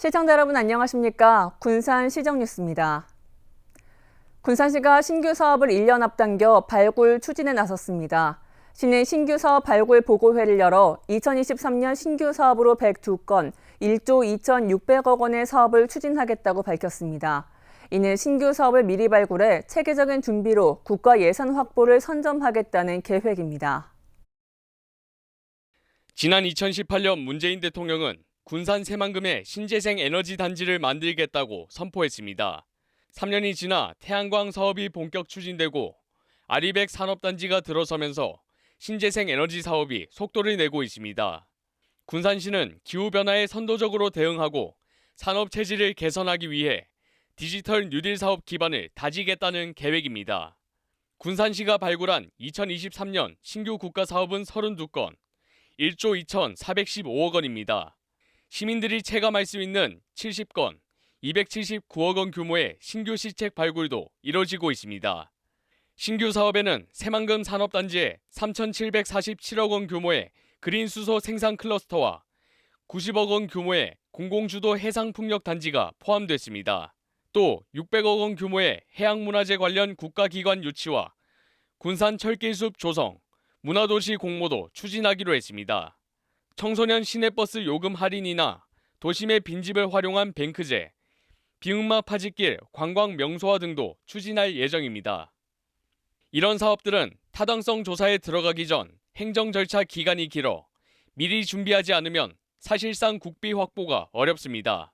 시청자 여러분 안녕하십니까? 군산 시정 뉴스입니다. 군산시가 신규 사업을 1년 앞당겨 발굴 추진에 나섰습니다. 시는 신규 사업 발굴 보고회를 열어 2023년 신규 사업으로 102건, 1조 2,600억 원의 사업을 추진하겠다고 밝혔습니다. 이는 신규 사업을 미리 발굴해 체계적인 준비로 국가 예산 확보를 선점하겠다는 계획입니다. 지난 2018년 문재인 대통령은 군산 새만금에 신재생 에너지 단지를 만들겠다고 선포했습니다. 3년이 지나 태양광 사업이 본격 추진되고 아리백 산업단지가 들어서면서 신재생 에너지 사업이 속도를 내고 있습니다. 군산시는 기후변화에 선도적으로 대응하고 산업 체질을 개선하기 위해 디지털 뉴딜 사업 기반을 다지겠다는 계획입니다. 군산시가 발굴한 2023년 신규 국가 사업은 32건, 1조 2,415억 원입니다. 시민들이 체감할 수 있는 70건, 279억 원 규모의 신규 시책 발굴도 이뤄지고 있습니다. 신규 사업에는 새만금 산업단지에 3,747억 원 규모의 그린 수소 생산 클러스터와 90억 원 규모의 공공주도 해상풍력 단지가 포함됐습니다. 또 600억 원 규모의 해양문화재 관련 국가기관 유치와 군산 철길숲 조성, 문화도시 공모도 추진하기로 했습니다. 청소년 시내버스 요금 할인이나 도심의 빈집을 활용한 뱅크제, 비응마 파지길 관광 명소화 등도 추진할 예정입니다. 이런 사업들은 타당성 조사에 들어가기 전 행정 절차 기간이 길어 미리 준비하지 않으면 사실상 국비 확보가 어렵습니다.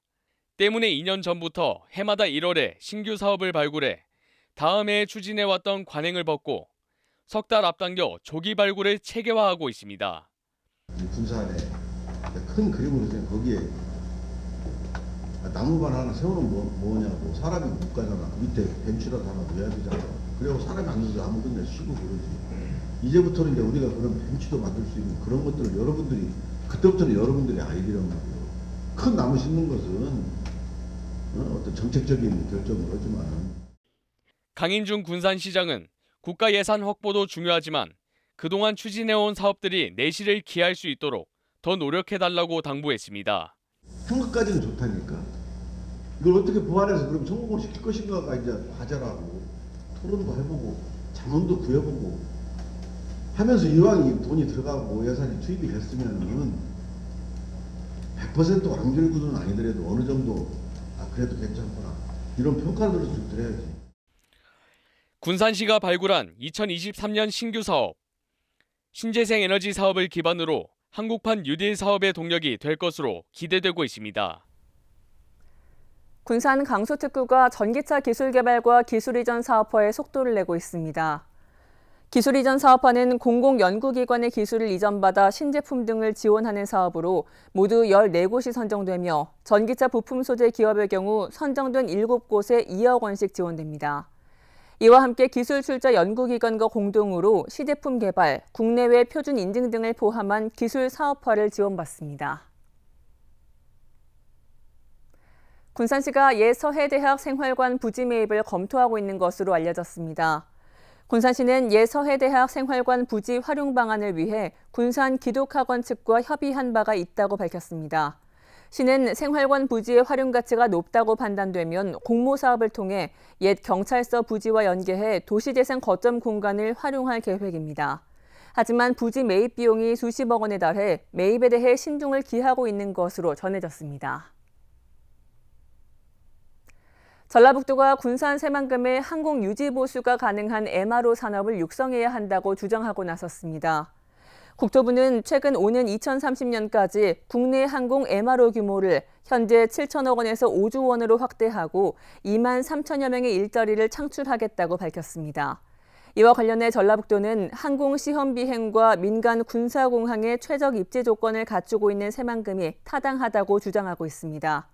때문에 2년 전부터 해마다 1월에 신규 사업을 발굴해 다음 해에 추진해왔던 관행을 벗고 석 달 앞당겨 조기 발굴을 체계화하고 있습니다. 이 군산에 큰 그림으로 그냥 거기에 나무만 하나 세우는 뭐, 뭐냐고. 사람이 못 가잖아. 밑에 벤치라도 하나 놓아야 되잖아. 그리고 사람이 앉아서 아무 데나 쉬고 그러지. 이제부터는 이제 우리가 그런 벤치도 만들 수 있는 그런 것들을 여러분들이 그때부터는 여러분들의 아이디어란 말이에요. 큰 나무 심는 것은 어, 어떤 정책적인 결정을 하지만 강인중 군산시장은 국가 예산 확보도 중요하지만 그동안 추진해온 사업들이 내실을 기할 수 있도록 더 노력해달라고 당부했습니다. 한 것까지는 좋다니까. 이걸 어떻게 보완해서 그럼 성공을 시킬 것인가가 이제 과제라고 토론도 해보고 자문도 구해보고 하면서 이왕 이 돈이 들어가고 예산이 투입이 됐으면은 100% 완결 구조는 아니더라도 어느 정도 아 그래도 괜찮구나 이런 평가를 좀 드려야지. 군산시가 발굴한 2023년 신규 사업 신재생 에너지 사업을 기반으로 한국판 뉴딜 사업의 동력이 될 것으로 기대되고 있습니다. 군산 강소특구가 전기차 기술 개발과 기술 이전 사업화에 속도를 내고 있습니다. 기술 이전 사업화는 공공연구기관의 기술을 이전받아 신제품 등을 지원하는 사업으로 모두 14곳이 선정되며 전기차 부품 소재 기업의 경우 선정된 7곳에 2억 원씩 지원됩니다. 이와 함께 기술 출자 연구기관과 공동으로 시제품 개발, 국내외 표준 인증 등을 포함한 기술 사업화를 지원받습니다. 군산시가 예서해대학 생활관 부지 매입을 검토하고 있는 것으로 알려졌습니다. 군산시는 예서해대학 생활관 부지 활용 방안을 위해 군산 기독학원 측과 협의한 바가 있다고 밝혔습니다. 시는 생활관 부지의 활용 가치가 높다고 판단되면 공모 사업을 통해 옛 경찰서 부지와 연계해 도시재생 거점 공간을 활용할 계획입니다. 하지만 부지 매입 비용이 수십억 원에 달해 매입에 대해 신중을 기하고 있는 것으로 전해졌습니다. 전라북도가 군산 새만금의 항공 유지 보수가 가능한 MRO 산업을 육성해야 한다고 주장하고 나섰습니다. 국토부는 최근 오는 2030년까지 국내 항공 MRO 규모를 현재 7천억 원에서 5조 원으로 확대하고 2만 3천여 명의 일자리를 창출하겠다고 밝혔습니다. 이와 관련해 전라북도는 항공 시험 비행과 민간 군사 공항의 최적 입지 조건을 갖추고 있는 새만금이 타당하다고 주장하고 있습니다.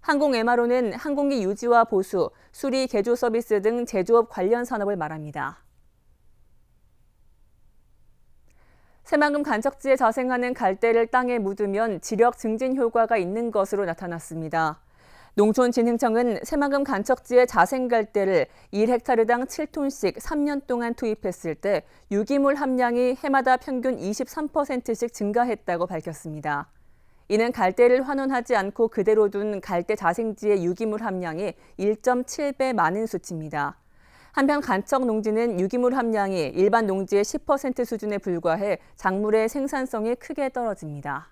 항공 MRO는 항공기 유지와 보수, 수리, 개조 서비스 등 제조업 관련 산업을 말합니다. 새만금 간척지에 자생하는 갈대를 땅에 묻으면 지력 증진 효과가 있는 것으로 나타났습니다. 농촌진흥청은 새만금 간척지에 자생갈대를 1헥타르당 7톤씩 3년 동안 투입했을 때 유기물 함량이 해마다 평균 23%씩 증가했다고 밝혔습니다. 이는 갈대를 환원하지 않고 그대로 둔 갈대 자생지의 유기물 함량이 1.7배 많은 수치입니다. 한편 간척 농지는 유기물 함량이 일반 농지의 10% 수준에 불과해 작물의 생산성이 크게 떨어집니다.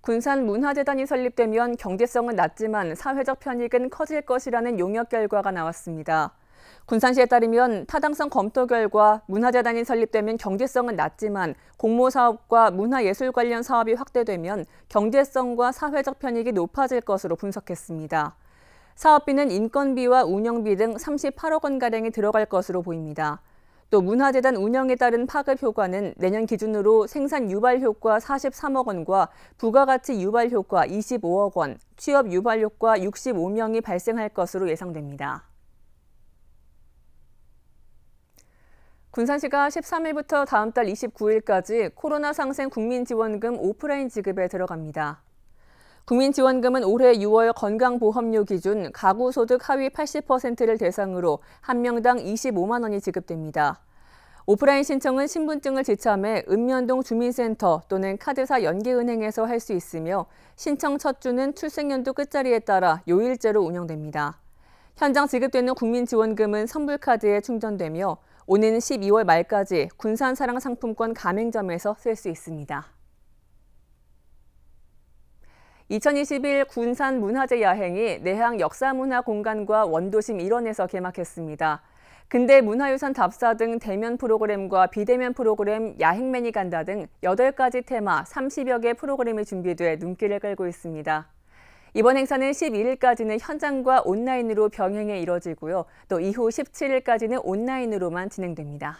군산 문화재단이 설립되면 경제성은 낮지만 사회적 편익은 커질 것이라는 용역 결과가 나왔습니다. 군산시에 따르면 타당성 검토 결과 문화재단이 설립되면 경제성은 낮지만 공모 사업과 문화예술 관련 사업이 확대되면 경제성과 사회적 편익이 높아질 것으로 분석했습니다. 사업비는 인건비와 운영비 등 38억 원가량이 들어갈 것으로 보입니다. 또 문화재단 운영에 따른 파급 효과는 내년 기준으로 생산 유발 효과 43억 원과 부가가치 유발 효과 25억 원, 취업 유발 효과 65명이 발생할 것으로 예상됩니다. 군산시가 13일부터 다음 달 29일까지 코로나 상생 국민지원금 오프라인 지급에 들어갑니다. 국민지원금은 올해 6월 건강보험료 기준 가구 소득 하위 80%를 대상으로 한 명당 25만 원이 지급됩니다. 오프라인 신청은 신분증을 지참해 읍면동 주민센터 또는 카드사 연계은행에서 할 수 있으며 신청 첫 주는 출생연도 끝자리에 따라 요일제로 운영됩니다. 현장 지급되는 국민지원금은 선불카드에 충전되며 오는 12월 말까지 군산사랑 상품권 가맹점에서 쓸 수 있습니다. 2021 군산 문화제 야행이 내항 역사문화 공간과 원도심 일원에서 개막했습니다. 근대 문화유산 답사 등 대면 프로그램과 비대면 프로그램 야행맨이 간다 등 8가지 테마 30여 개 프로그램이 준비돼 눈길을 끌고 있습니다. 이번 행사는 12일까지는 현장과 온라인으로 병행해 이뤄지고요. 또 이후 17일까지는 온라인으로만 진행됩니다.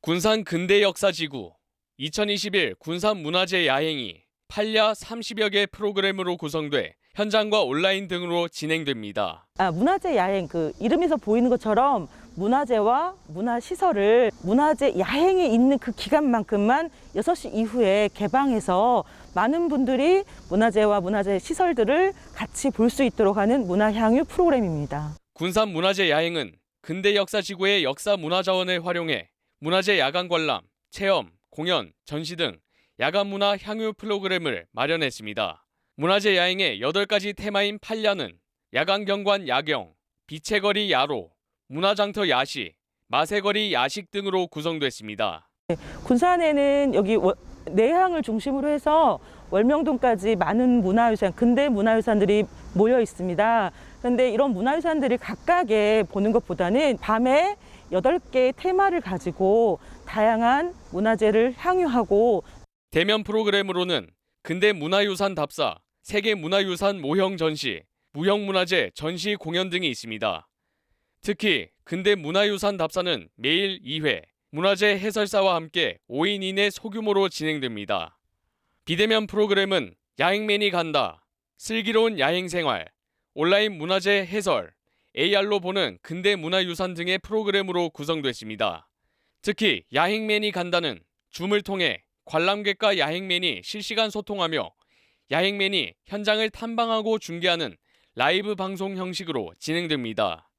군산 근대 역사지구 2021 군산 문화재 야행이 8야 30여 개 프로그램으로 구성돼 현장과 온라인 등으로 진행됩니다. 아, 문화재 야행 그 이름에서 보이는 것처럼 문화재와 문화 시설을 문화재 야행에 있는 그 기간만큼만 6시 이후에 개방해서 많은 분들이 문화재와 문화재 시설들을 같이 볼 수 있도록 하는 문화향유 프로그램입니다. 군산 문화재 야행은 근대 역사 지구의 역사 문화 자원을 활용해 문화재 야간 관람, 체험, 공연, 전시 등 야간 문화 향유 프로그램을 마련했습니다. 문화재 야행의 8가지 테마인 팔야는 야간 경관 야경, 빛의 거리 야로, 문화장터 야시, 마세거리 야식 등으로 구성됐습니다. 군산에는 여기 워- 내항을 중심으로 해서 월명동까지 많은 문화유산, 근대 문화유산들이 모여 있습니다. 그런데 이런 문화유산들을 각각에 보는 것보다는 밤에 여덟 개의 테마를 가지고 다양한 문화재를 향유하고 대면 프로그램으로는 근대 문화유산 답사, 세계 문화유산 모형 전시, 무형 문화재 전시 공연 등이 있습니다. 특히 근대 문화유산 답사는 매일 2회, 문화재 해설사와 함께 5인 이내 소규모로 진행됩니다. 비대면 프로그램은 야행맨이 간다, 슬기로운 야행 생활, 온라인 문화재 해설, AR로 보는 근대 문화유산 등의 프로그램으로 구성됐습니다. 특히 야행맨이 간다는 줌을 통해 관람객과 야행맨이 실시간 소통하며 야행맨이 현장을 탐방하고 중계하는 라이브 방송 형식으로 진행됩니다.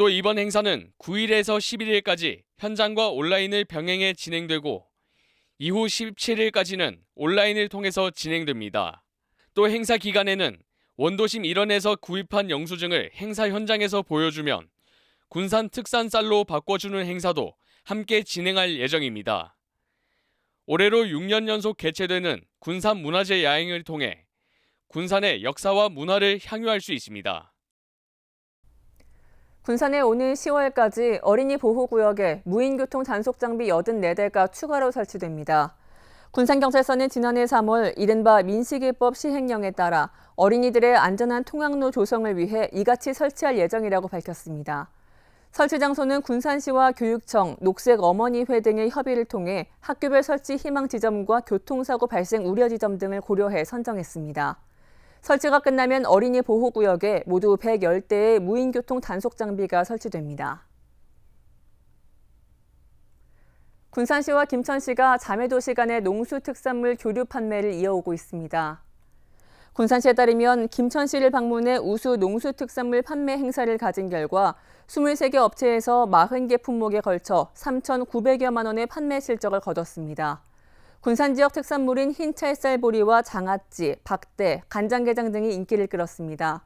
또 이번 행사는 9일에서 11일까지 현장과 온라인을 병행해 진행되고 이후 17일까지는 온라인을 통해서 진행됩니다. 또 행사 기간에는 원도심 일원에서 구입한 영수증을 행사 현장에서 보여주면 군산 특산 쌀로 바꿔주는 행사도 함께 진행할 예정입니다. 올해로 6년 연속 개최되는 군산 문화재 야행을 통해 군산의 역사와 문화를 향유할 수 있습니다. 군산에 오는 10월까지 어린이 보호구역에 무인교통 단속 장비 84대가 추가로 설치됩니다. 군산경찰서는 지난해 3월 이른바 민식이법 시행령에 따라 어린이들의 안전한 통학로 조성을 위해 이같이 설치할 예정이라고 밝혔습니다. 설치 장소는 군산시와 교육청, 녹색 어머니회 등의 협의를 통해 학교별 설치 희망 지점과 교통사고 발생 우려 지점 등을 고려해 선정했습니다. 설치가 끝나면 어린이 보호구역에 모두 110대의 무인교통 단속 장비가 설치됩니다. 군산시와 김천시가 자매도 시 간의 농수특산물 교류 판매를 이어오고 있습니다. 군산시에 따르면 김천시를 방문해 우수 농수특산물 판매 행사를 가진 결과 23개 업체에서 40개 품목에 걸쳐 3,900여만 원의 판매 실적을 거뒀습니다. 군산 지역 특산물인 흰찰쌀보리와 장아찌, 박대, 간장게장 등이 인기를 끌었습니다.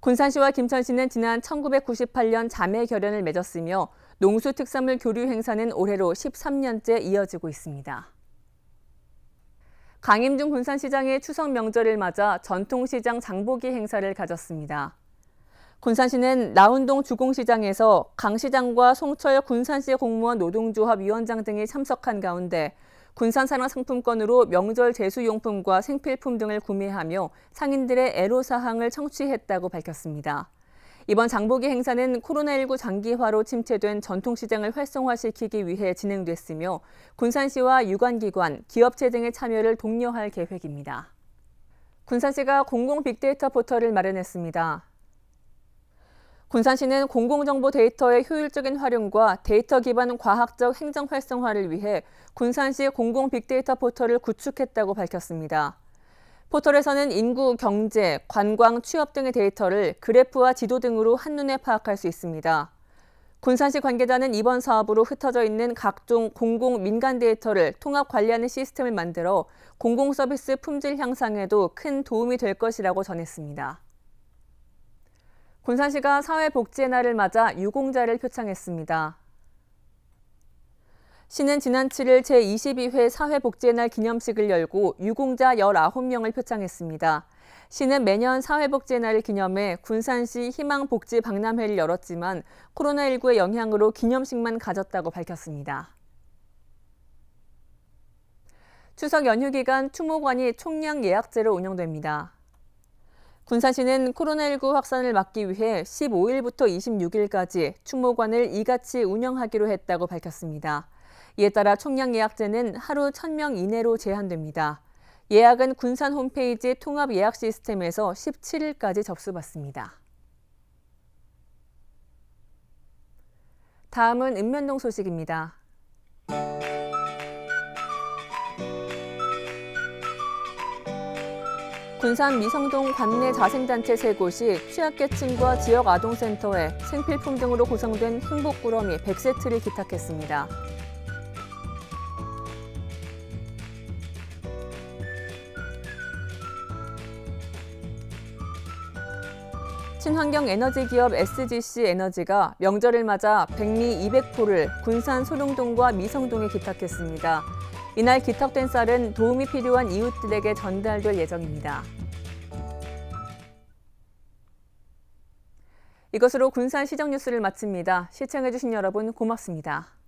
군산시와 김천시는 지난 1998년 자매 결연을 맺었으며 농수 특산물 교류 행사는 올해로 13년째 이어지고 있습니다. 강임중 군산시장의 추석 명절을 맞아 전통시장 장보기 행사를 가졌습니다. 군산시는 나운동 주공시장에서 강 시장과 송철 군산시 공무원 노동조합 위원장 등이 참석한 가운데 군산산업 상품권으로 명절 제수용품과 생필품 등을 구매하며 상인들의 애로사항을 청취했다고 밝혔습니다. 이번 장보기 행사는 코로나19 장기화로 침체된 전통시장을 활성화시키기 위해 진행됐으며 군산시와 유관기관, 기업체 등의 참여를 독려할 계획입니다. 군산시가 공공 빅데이터 포털을 마련했습니다. 군산시는 공공정보 데이터의 효율적인 활용과 데이터 기반 과학적 행정 활성화를 위해 군산시 공공 빅데이터 포털을 구축했다고 밝혔습니다. 포털에서는 인구, 경제, 관광, 취업 등의 데이터를 그래프와 지도 등으로 한눈에 파악할 수 있습니다. 군산시 관계자는 이번 사업으로 흩어져 있는 각종 공공 민간 데이터를 통합 관리하는 시스템을 만들어 공공 서비스 품질 향상에도 큰 도움이 될 것이라고 전했습니다. 군산시가 사회복지의 날을 맞아 유공자를 표창했습니다. 시는 지난 7일 제22회 사회복지의 날 기념식을 열고 유공자 19명을 표창했습니다. 시는 매년 사회복지의 날을 기념해 군산시 희망복지 박람회를 열었지만 코로나19의 영향으로 기념식만 가졌다고 밝혔습니다. 추석 연휴 기간 추모관이 총량 예약제로 운영됩니다. 군산시는 코로나19 확산을 막기 위해 15일부터 26일까지 추모관을 이같이 운영하기로 했다고 밝혔습니다. 이에 따라 총량 예약제는 하루 1000명 이내로 제한됩니다. 예약은 군산 홈페이지 통합 예약 시스템에서 17일까지 접수받습니다. 다음은 읍면동 소식입니다. 군산 미성동 관내 자생단체 세 곳이 취약계층과 지역 아동센터에 생필품 등으로 구성된 행복꾸러미 100세트를 기탁했습니다. 친환경 에너지 기업 SGC 에너지가 명절을 맞아 백미 200포를 군산 소룡동과 미성동에 기탁했습니다. 이날 기탁된 쌀은 도움이 필요한 이웃들에게 전달될 예정입니다. 이것으로 군산 시정 뉴스를 마칩니다. 시청해주신 여러분 고맙습니다.